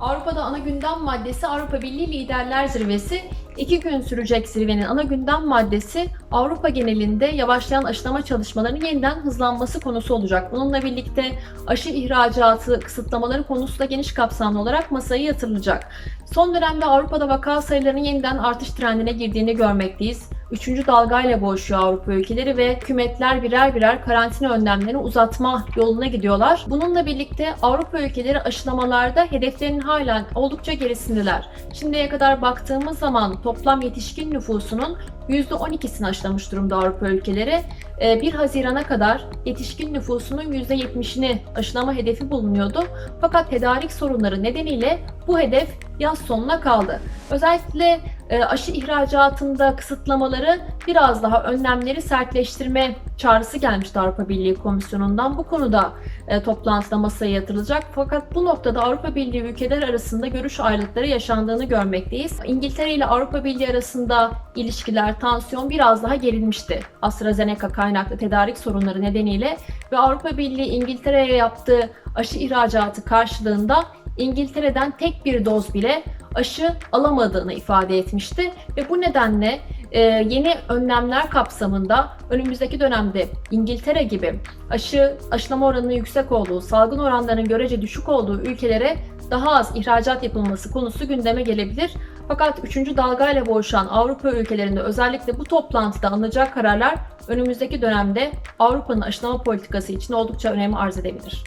Avrupa'da ana gündem maddesi Avrupa Birliği Liderler Zirvesi. İki gün sürecek zirvenin ana gündem maddesi Avrupa genelinde yavaşlayan aşılama çalışmalarının yeniden hızlanması konusu olacak. Bununla birlikte aşı ihracatı kısıtlamaları konusu da geniş kapsamlı olarak masaya yatırılacak. Son dönemde Avrupa'da vaka sayılarının yeniden artış trendine girdiğini görmekteyiz. Üçüncü dalgayla boğuşuyor Avrupa ülkeleri ve hükümetler birer birer karantina önlemlerini uzatma yoluna gidiyorlar. Bununla birlikte Avrupa ülkeleri aşılamalarda hedeflerinin hala oldukça gerisindeler. Şimdiye kadar baktığımız zaman toplam yetişkin nüfusunun %12'sini aşılamış durumda Avrupa ülkeleri. 1 Haziran'a kadar yetişkin nüfusunun %70'ini aşılama hedefi bulunuyordu. Fakat tedarik sorunları nedeniyle bu hedef yaz sonuna kaldı. Özellikle aşı ihracatında kısıtlamaları biraz daha önlemleri sertleştirme çağrısı gelmişti Avrupa Birliği Komisyonu'ndan. Bu konuda e, toplantıda masaya yatırılacak. Fakat bu noktada Avrupa Birliği ülkeler arasında görüş ayrılıkları yaşandığını görmekteyiz. İngiltere ile Avrupa Birliği arasında ilişkiler, tansiyon biraz daha gerilmişti. AstraZeneca kaynaklı tedarik sorunları nedeniyle ve Avrupa Birliği İngiltere'ye yaptığı aşı ihracatı karşılığında İngiltere'den tek bir doz bile aşı alamadığını ifade etmişti ve bu nedenle e, yeni önlemler kapsamında önümüzdeki dönemde İngiltere gibi aşı aşılama oranının yüksek olduğu, salgın oranlarının görece düşük olduğu ülkelere daha az ihracat yapılması konusu gündeme gelebilir. Fakat 3. dalgayla boğuşan Avrupa ülkelerinde özellikle bu toplantıda alınacak kararlar önümüzdeki dönemde Avrupa'nın aşılama politikası için oldukça önem arz edebilir.